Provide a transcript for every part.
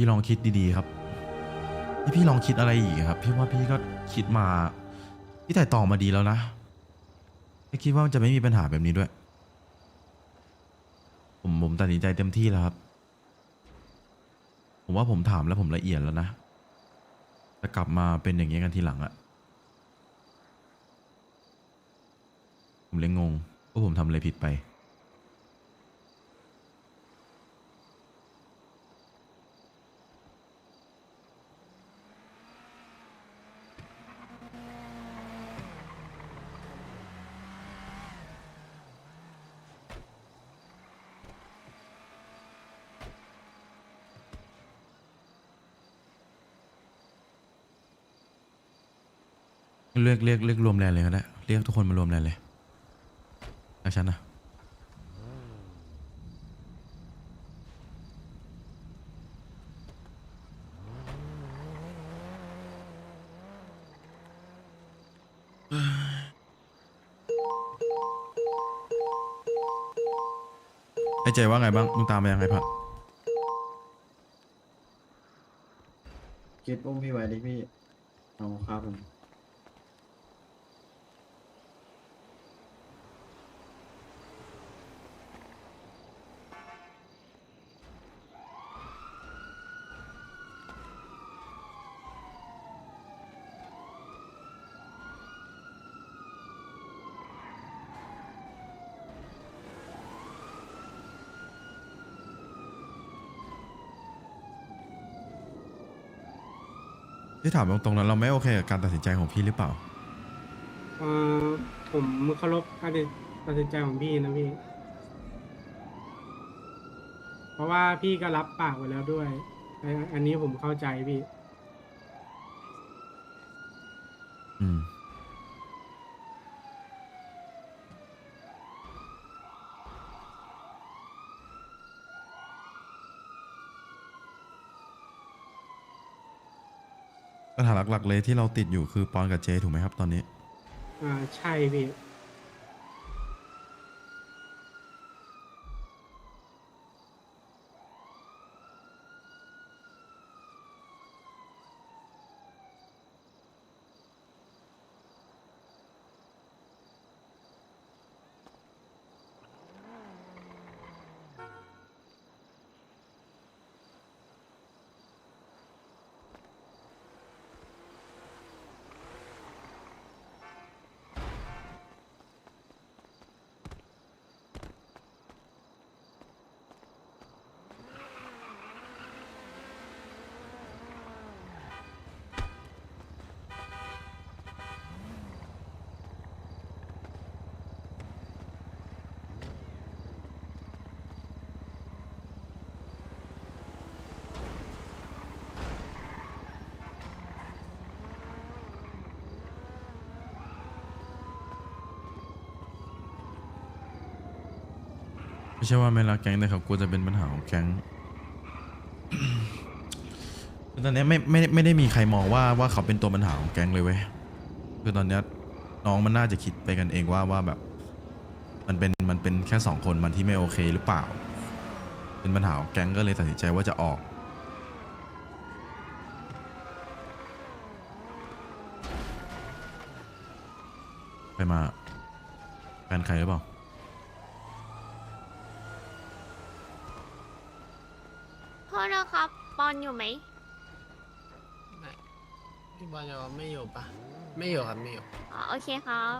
พี่ลองคิดดีๆครับพี่พี่ลองคิดอะไรอีกครับ พี่ว่าพี่ก็คิดมา พี่แต่ตองมาดีแล้วนะไม่คิดว่ามันจะไม่มีปัญหาแบบนี้ด้วย ผมผมตัดสินใจเต็มที่แล้วครับ ผมว่าผมถามแล้วผมละเอียดแล้วนะจะกลับมาเป็นอย่างนี้ยกันทีหลังอะผมเลยงงว่าผมทำอะไรผิดไป เรียกเรียกเรียกรวมแรงเลยก็ได้เรียกทุกคนมารวมแรงเลยแล้วฉันนะไอ้ใจว่าไงบ้าง มึงตามไปยังไงพัดคิดอุ้มพี่ไว้ดิพี่เอาครับผม ที่ถามตรงๆนั้นเราไม่โอเคกับการตัดสินใจของพี่หรือเปล่า เออผมเคารพการตัดสินใจของพี่นะพี่ เพราะว่าพี่ก็รับปากไว้แล้วด้วยอันอันนี้ผมเข้าใจพี่ อืม หลัก ๆ เลยที่เราติดอยู่คือปอนกับเจถูกไหมครับตอนนี้ อ่าใช่พี่ ไม่ใช่ว่าไม่รักแก๊งแต่เขากลัวจะเป็นปัญหาของแก๊ง ตอนนี้ไม่ไม่ไม่ได้มีใครมองว่าว่าเขาเป็นตัวปัญหาของแก๊งเลยเว้ยคือตอนเนี้ยน้องมันน่าจะคิดไปกันเองว่าว่าแบบ มันเป็นมันเป็นแค่สองคนมันที่ไม่โอเคหรือเปล่า เป็นปัญหาของแก๊งก็เลยตัดสินใจว่าจะออกไปมาแฟนใครหรือเปล่า โท ษนะครับปอนอยู่ไหมไม่พี่บอลจะว่าไม่อยู่ปะไม่อยู่ครับไม่อยู่อ๋อโอเคครับ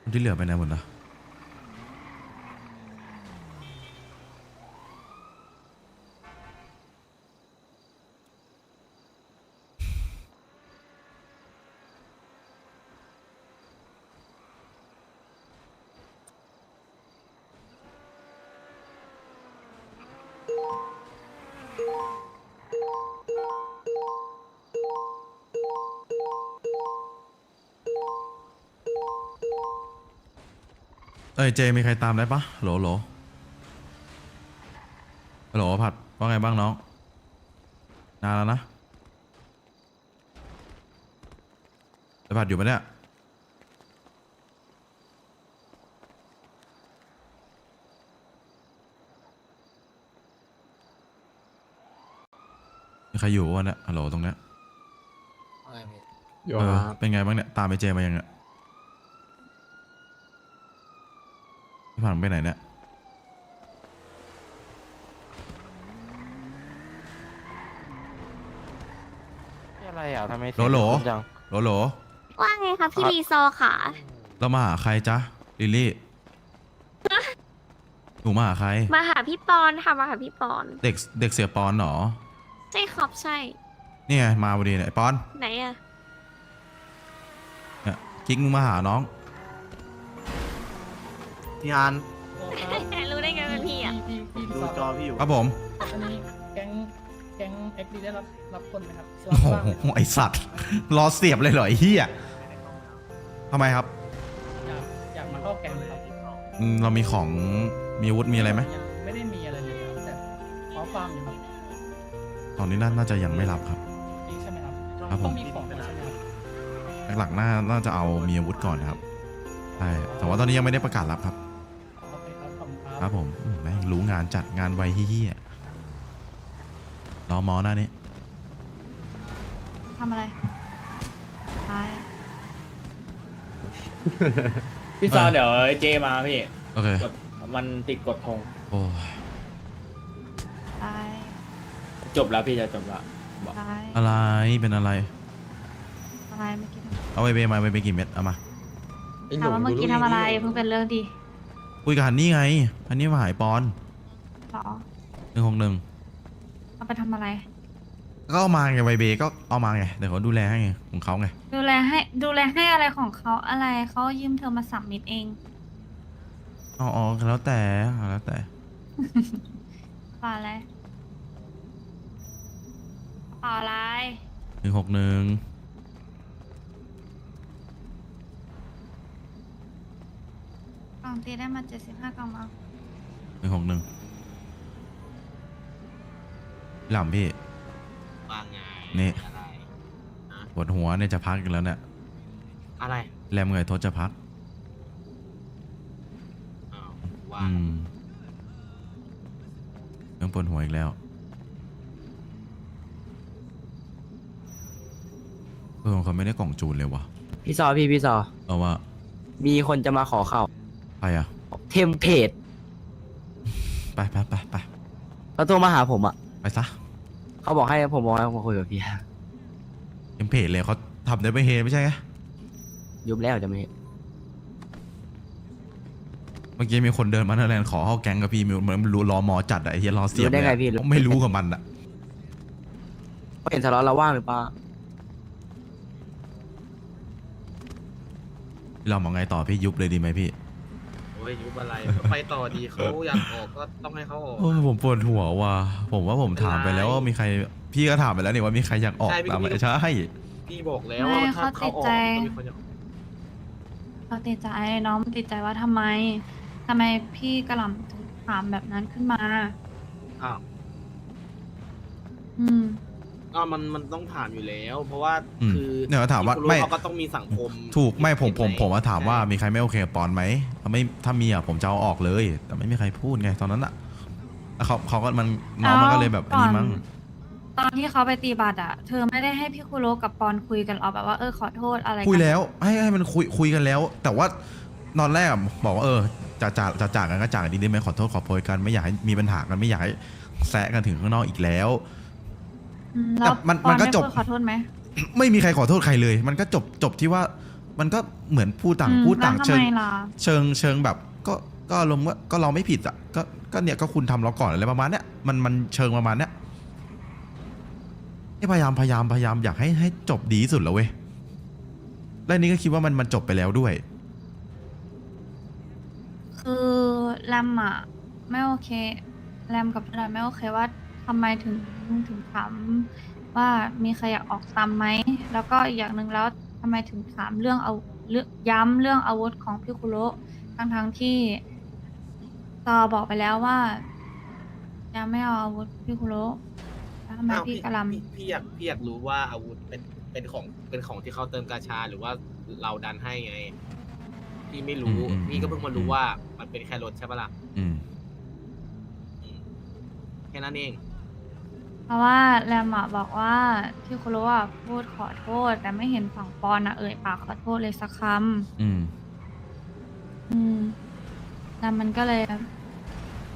คนที่เหลือไปไหนหมดนะ เอ้ยเจมีใครตามได้ปะโหลโหลฮัลโหลผัดว่าไงบ้างน้องนานแล้วนะไอผัดอยู่ปะเนี่ยมีใครอยู่วะเนี่ยฮัลโหลตรงเนี้ยอะไรพี่เออเป็นไงบ้างเนี่ย ตามไปเจมายังเนี่ย พี่ผ่านไปไหนเนี่ยอะไรอะทำไมโหลโหลเสียงคุ้นจังโหลโหลว่าไงครับพี่ครับรีซอร์ค่ะ เรามาหาใครจ๊ะลิลลี่หนูมาหาใคร มาหาพี่ปอนค่ะมาหาพี่ปอน เด็กเด็กเสียปอนเหรอใช่ครับใช่นี่ไงมาพอดีเนี่ยไอ้ปอนไหนอะเนี่ยกิ๊กมึงมาหาน้อง พี่อันรู้ได้ไงเป็นพี่อะพี่พี่พี่ดูสอบจอพี่อยู่ครับผม อันนี้แก๊งแก๊งเอ็กดีได้รับรับคนไหมครับโอ้โหว่างไหมครับไอสัตว์ รอเสียบเลยเหรอไอ้เหี้ยทำไมครับอยากอยากมาเข้าแก๊งครับอืมเรามีของมีอาวุธมีอะไรไหมยังไม่ได้มีอะไรเลยครับแต่ขอฟาร์มอยู่ครับตอนนี้น่าน่าจะยังไม่รับครับนี่ใช่ไหมครับครับผมต้องมีของใช่ไหมครับหลักๆน่าน่าจะเอามีอาวุธก่อนนะครับใช่แต่ว่าตอนนี้ยังไม่ได้ประกาศรับครับโอเค ครับขอบคุณคครัรับบผมอืมแม่งรู้งานจัดงานไวเฮี้ยรอหมอหน้านี้ ทำอะไรใช่พี่ซอเดี๋ยวเจมาพี่โอเค กดมันติดกดธงโอ้ยใช่จบแล้วพี่จะจบแล้วบอกใช่อะไรเป็นอะไร อะไรเมื่อกี้เอาไปเบมาไปเบกี่เม็ดเอามาถามว่าเมื่อกี้ทำอะไรเพิ่งเป็นเรื่องดี คุยกับฮันนี่ไงฮันนี่มาหายปอนหรอหนึ่งหกหนึ่งเอาไปทำอะไร ก็เอามาไงไวเบก็เอามาไงเดี๋ยวเขาดูแลให้ไงของเขาไงดูแลให้ดูแลให้อะไรของเขาอะไรเขายืมเธอมาสัมมิตเองอ๋ออ๋อแล้วแต่แล้วแต่เปล่าอะไรเปล่าอะไรหนึ่งหกหนึ่ง ล่องตีได้มาเจ็ดสิบห้ากล่องมาหนึ่งหกหนึ่งหล่ำพี่ ว่าไงนี่ อะไรปวดหัวเนี่ยจะพักอีกแล้วเนี่ยอะไรแรมเงยทศจะพัก อ้าวว่าอืมเรื่องปวดหัวอีกแล้ว เออเขาไม่ได้กล่องจูนเลยวะพี่ซอพี่พี่ซอ เอาว่ามีคนจะมาขอเข้า ไปอะเทมเพจไปไปไปไปเขาโทรมาหาผมอะ ไปซะเขาบอกให้ผมบอกให้ผมคุยกับพี่เอ็มเพจเลยเขาทำได้ไม่เฮไม่ใช่ไงยุบแล้วจะไม่เมื่อกี้มีคนเดินมาเนอร์แลนด์ขอเข้าแก๊งกับพี่มิวเหมือนรู้รอหมอจัดอะไอ้เฮียรอเสียบรู้ได้ไงเลยอะพี่รู้ไม่รู้กับมันอะเห็นทะเลาะเราว่างหรือเปล่าเรามองไงต่อพี่ยุบเลยดีไหมพี่ โอ้ยยุบอะไรก็ไปต่อดีเขาอยากออกก็ต้องให้เขาออกโอ้ยผมปวดหัวว่ะผมว่าผมถามไปแล้วว่ามีใครพี่ก็ถามไปแล้วนี่ว่ามีใครอยากออกใช่พี่ตามไหมพี่ใช่ พี่บอกแล้วว่าถ้าเขาออกก็มีคนอยากออกเขาติดใจน้องมันติดใจว่าทำไมทำไมพี่กระหล่ำถึงถามแบบนั้นขึ้นมา อ้าว อืม อ้าวมันมันต้องถามอยู่แล้ว เพราะว่าอืมคือเดี๋ยวถามว่าที่คุณรู้ไม่ เขาก็ต้องมีสังคมถูกไม่ผมผมในผมมาถามว่าใช่มีใครไม่โอเคกับปอนไหมถ้าไม่ถ้ามีอะผมจะเอาออกเลย แต่ไม่มีใครพูดไงตอนนั้นอะแล้วเขาเขาก็มันน้องมันก็เลยแบบอันนี้มั้ง ตอนที่เขาไปตีบัตรอะ เธอไม่ได้ให้พี่คุโรกับปอนคุยกันหรอแบบว่าเออขอโทษอะไรกันคุยแล้วให้ให้มันคุยคุยกันแล้ว แต่ว่าตอนแรกอะบอกว่าเออจะจากจะจากกันก็จากกันดีได้ไหมขอโทษขอโพยกันไม่อยากให้มีปัญหากันไม่อยากให้แซะกันถึงข้างนอกอีกแล้ว อืมแล้วแต่มันปอมันก็ได้จบ พูดขอโทษไหม ไม่มีใครขอโทษใครเลย มันก็จบจบที่ว่ามันก็เหมือนพูดต่างอืมพูดต่างแล้วเชิทำงไมล่ะ เชิงเชิงแบบ ก็ก็อารมณ์ว่าก็เราไม่ผิดอะก็ก็เนี่ยก็คุณทำเราก่อนอะไรประมาณเนี้ยมันมันเชิงประมาณเนี้ยนี่พยายามพยายามพยายามอยากให้ให้จบดีที่สุดแล้วเว้ยและนี่ก็คิดว่ามันมันจบไปแล้วด้วย คือแรมอะไม่โอเคแรมกับดอยไม่โอเคว่า ทำไมถึงถึงถามว่ามีใครอยากออกตามไหม แล้วก็อีกอย่างหนึ่งแล้วทำไมถึงถามเรื่องเอาเรื่องย้ำเรื่องอาวุธของพี่คุโระทั้งทั้งๆที่ตอบอกไปแล้วว่ายังไม่เอาอาวุธพี่คุโระแล้วทำไมอ้าวพี่กะหลพี่พี่อยากพี่อยากรู้ว่าอาวุธเป็นเป็นของเป็นของที่เขาเติมกาชาหรือว่าเราดันให้ไง พี่ไม่รู้ อืมอืมพี่ก็เพิ่งมารู้อืม ว่ามันเป็นแค่รถใช่ปะล่ะอืม อืมแค่นั้นเองำ เพราะว่าแรมอะบอกว่าพี่คุโระอะพูดขอโทษ แต่ไม่เห็นฝั่งปอนอะเอ่ยปากขอโทษเลยสักคำอืมอืมแล้วมันก็เลย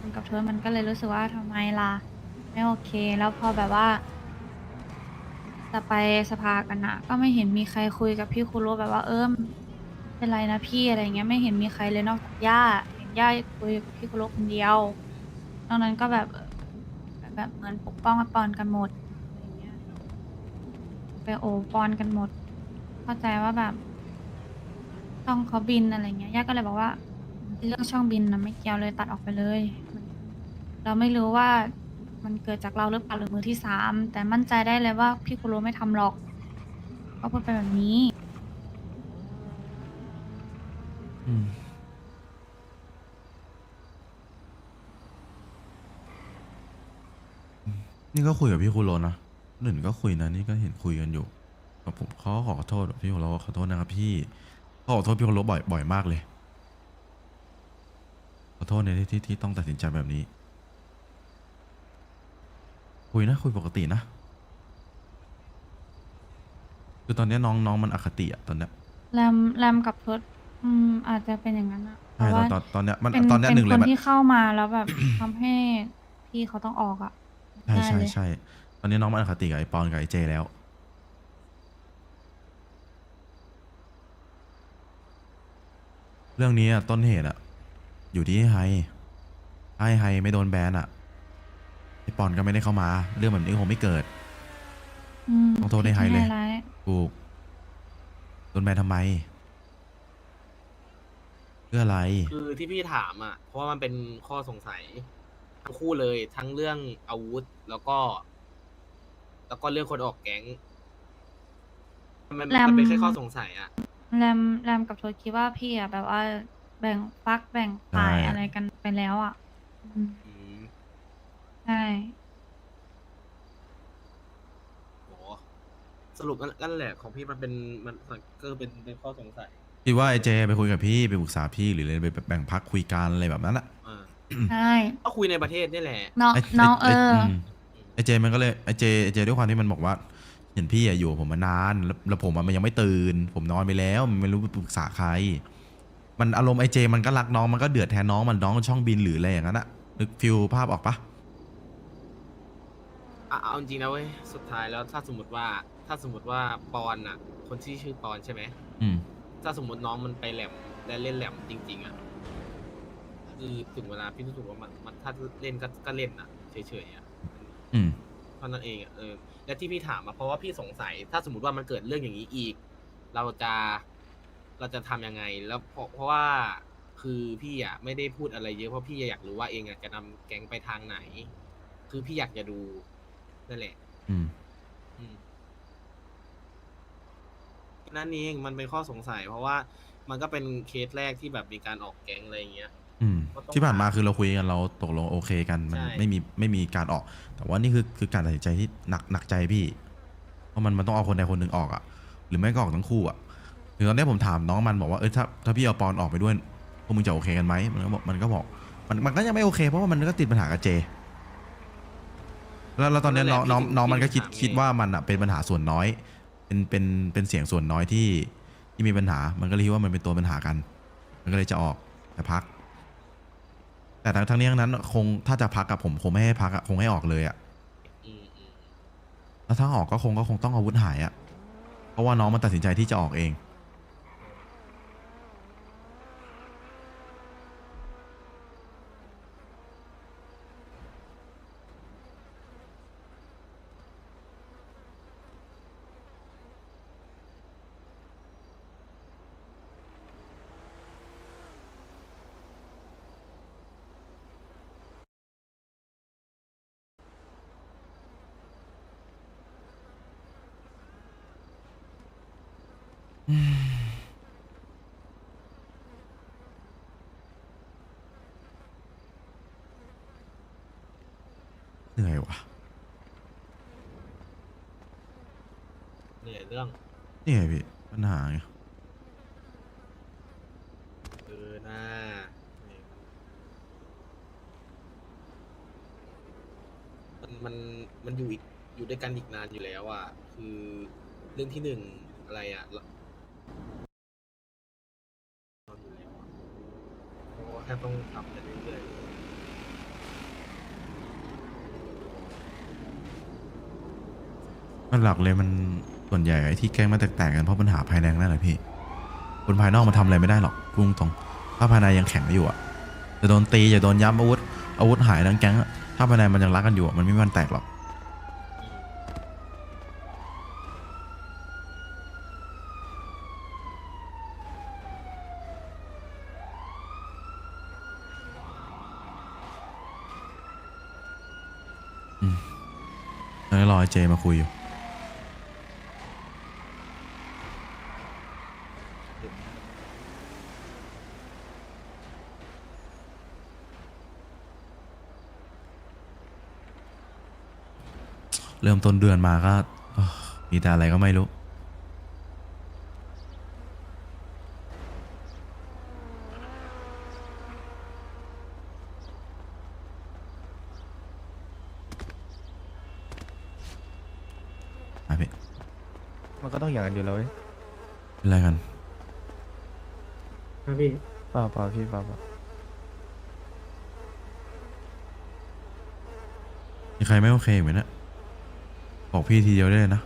มันกับเธอมันก็เลยรู้สึกว่าทำไมล่ะ ไม่โอเค แล้วพอแบบว่า จะไปสภากันนะก็ไม่เห็นมีใครคุยกับพี่คุโรแบบว่าเอิมเป็นไรนะพี่อะไรเงี้ยไม่เห็นมีใครเลยนอกจากย่าเห็นย่าคุยกับพี่คุโรคนเดียว นอกนั้นก็แบบเอ่อ แบบเหมือนปกป้องปอนกันหมดอะไรเงี้ยไปโอปอนกันหมด เข้าใจว่าแบบช่องเขาบินอะไรเงี้ยย่าก็เลยบอกว่า เรื่องช่องบินนะไม่เกี่ยวเลยตัดออกไปเลย เราไม่รู้ว่ามันเกิดจากเราหรือเปล่าหรือมือที่สามแต่มั่นใจได้เลยว่าพี่คุโรไม่ทำหรอกก็พูดไปแบบนี้ อืม นี่ก็คุยกับพี่คุโรนะหนึ่งก็คุยนะนี่ก็เห็นคุยกันอยู่กับผมเขาก็ขอโทษพี่คุโรขอโทษนะครับพี่เขาขอโทษพี่คุโรบ่อยบ่อยมากเลย ขอโทษในที่ที่ที่ต้องตัดสินใจแบบนี้ คุยนะคุยปกตินะคือตอนเนี้ยน้องน้องมันอคติอะตอนเนี้ยแรมแรมกับทศอืมอาจจะเป็นอย่างนั้นอะเพใช่ราะตอนว่าตอนตอนเนี้ยมันเป็นตอนเนี้ยเป็นหนึ่งคเลยนมันที่เข้ามาแล้วแบบ ทำให้พี่เขาต้องออกอะ ใช่ได้ใช่เลยใช่ตอนนี้น้องมันอคติกับไอปอนกับไอเจแล้ว เรื่องนี้อะต้นเหตุอะอยู่ที่ไฮไอไฮไม่โดนแบนอะไอปอนก็ไม่ได้เข้ามา เรื่องแบบนี้คงไม่เกิดอืมต้องโทษให้ไฮเลยที่ร้ายถูกโดนแบนทำไมเพื่ออะไร คือที่พี่ถามอะ เพราะว่ามันเป็นข้อสงสัย ทั้งคู่เลยทั้งเรื่องอาวุธแล้วก็ แล้วก็เรื่องคนออกแก๊งมันมันเป็นแค่ข้อสงสัยอะ แรมแรมกับทศคิดว่าพี่อะแบบว่าแบ่งฟักแบ่งฝ่ายใช่ อะไรกันไปแล้วอะอืมอืมใช่ โหสรุปนั่นนั่นแหละของพี่มันเป็นมันก็เป็นเป็นข้อสงสัยคิดว่าไอเจไปคุยกับพี่ไปปรึกษาพี่หรืออะไรไปแบ่งพักคุยกันอะไรแบบนั้นอะ อ่า ใช่ก็คุยในประเทศนี่แหละ น้องไอ้น้องเอไอ้อมไอเจมันก็เลยไอเจไอเจด้วยความที่มันบอกว่า เห็นพี่อะอยู่กับผมมานานแล้วแล้วผมอะมันยังไม่ตื่น ผมนอนไปแล้วมันไม่รู้ไปปรึกษาใคร มันอารมณ์ไอเจมันก็รักน้องมันก็เดือดแทนน้องมันน้องช่องบินหรืออะไรอย่างนั้นอะนึกฟิลภาพออกปะอะเอาจริงนะเว้ยสุดท้ายแล้วถ้าสมมติว่าถ้าสมมติว่าปอนอะคนที่ชื่อปอนใช่ไหม อืม ถ้าสมมติน้องมันไปแหลมและเล่นแหลมจริง ๆอะ คือถึงเวลาพี่รู้สึกว่ามันมันถ้าเล่นก็ก็เล่นอะเฉยๆอะอืมเท่านั้นเองอะเออและที่พี่ถามมาเพราะว่าพี่สงสัย ถ้าสมมติว่ามันเกิดเรื่องอย่างนี้อีก เราจะเราจะทำยังไง แล้วเพราะเพราะว่าคือพี่อะไม่ได้พูดอะไรเยอะเพราะพี่อยากรู้ว่าเองอะจะนำแก๊งไปทางไหน คือพี่อยากจะดูนั่นแหละ อืม อืมนั่นเองมันเป็นข้อสงสัย เพราะว่ามันก็เป็นเคสแรกที่แบบมีการออกแก๊งอะไรอย่างเงี้ย อืมก็ต้อง ที่ผ่านมาคือเราคุยกันเราตกลงโอเคกันมันใช่ ไม่มีไม่มีการออก แต่ว่านี่คือคือการตัดสินใจที่หนักหนักใจพี่ เพราะมันมันต้องเอาคนใดคนหนึ่งออกอะหรือไม่ก็ออกทั้งคู่อะถึงตอนนี้ผมถามน้องมันบอกว่าเออถ้าถ้าพี่เอาปอนออกไปด้วยพวกมึงจะโอเคกันไหมมันก็บอกมันก็บอกมันมันก็ยังไม่โอเคเพราะว่ามันก็ติดปัญหากับเจ แล้วแล้วตอนนี้น้องน้องน้องมันก็คิดคิดว่ามันอะเป็นปัญหาส่วนน้อย เป็นเป็นเป็นเสียงส่วนน้อยที่ที่มีปัญหา มันก็เลยคิดว่ามันเป็นตัวปัญหากัน มันก็เลยจะออกแต่พัก แต่ทั้งทั้งนี้ทั้งนั้นคงถ้าจะพักกับผมคงไม่ให้พักอะคงให้ออกเลยอะอืมอืมแล้วถ้าออกก็คงก็คงต้องอาวุธหายอะเพราะว่าน้องมันตัดสินใจที่จะออกเอง เหนื่อยว่ะเหนื่อยเรื่องเหนื่อยพี่ปัญหาไงเออหน้ามันมันมันอยู่อีกอยู่ด้วยกันอีกนานอยู่แล้วอะ คือเรื่องที่หนึ่งอะไรอะ ค่ต้องทำไปเรื่อยมันหลักเลยมันส่วนใหญ่ไอ้ที่แกล้งมาแตกๆกันเพราะปัญหาภายในนั่นแหละพี่ คนภายนอกมันทำอะไรไม่ได้หรอกพุ่งตรงถ้าภายในยังแข็งอยู่อะจะโดนตีจะโดนย้ำอาวุธอาวุธหายทั้งแก๊งอะถ้าภายในมันยังรักกันอยู่อะมันไม่มีวันแตกหรอก แล้วรอไอ้เจมาคุยอยู่เริ่มต้นเดือนมาก็มีแต่อะไรก็ไม่รู้ มันก็ต้องอย่างนั้นอยู่แล้วเว้ยเป็นไรกัน ครับพี่เปล่าเปล่าพี่เปล่าเปล่ามีใครไม่โอเคอีกไหมเนะบอกพี่ทีเดียวได้เลยนะ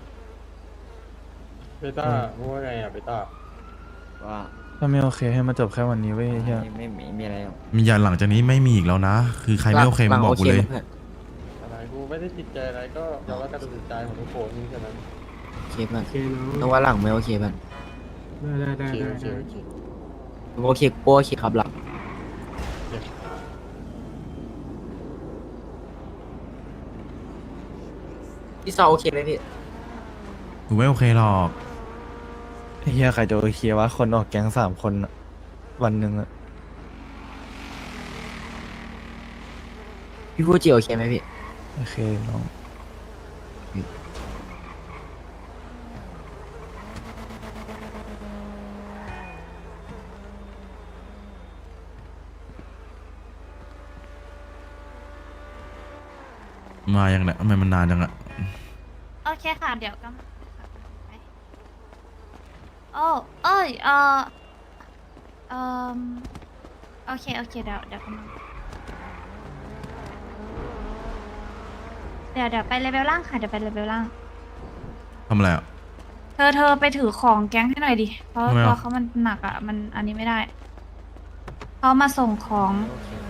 เบต้าว่าไงอะเบต้าว่าถ้าไม่โอเคให้มาจบแค่วันนี้เว้ยเฮียไม่ไม่มีอะไรหรอกมีอย่างหลังจากนี้ไม่มีอีกแล้วนะ คือใครไม่โอเคมึงบอกกูเลยพื่อนอะไรกูไม่ได้ติดใจอะไรก็ยอมรับการตัดสินใจของทุกคนนี่แค่นั้น โอเคเพื่อนโอเคเนาะต้องว่าหลังไม่โอเคเพื่อนได้ได้ได้โอเคได้โอเคได้โอเคโอเคโอเคครับหลังพี่ซอโอเคไหมพี่กูไม่โอเคหรอก เฮียใครจะโอเควะคนออกแก๊งสามคนอะวันหนึ่งอะพี่พูดจีโอเคไหมพี่โอเคน้อง มาอย่างเนี้ยทำไมมันนานจังอะโอเคค่ะ เดี๋ยวก็ไปโอ้เอ้ยเออเออโอเค โอเค เดี๋ยว เดี๋ยวกำลังเดี๋ยวเดี๋ยวไปเลเวลล่างค่ะ เดี๋ยวไปเลเวลล่าง ทำอะไรอะ เธอเธอไปถือของแก๊งให้หน่อยดิ เพราะทำไมอะตัวเขามันหนักอะ มันอันนี้ไม่ได้ เขามาส่งของ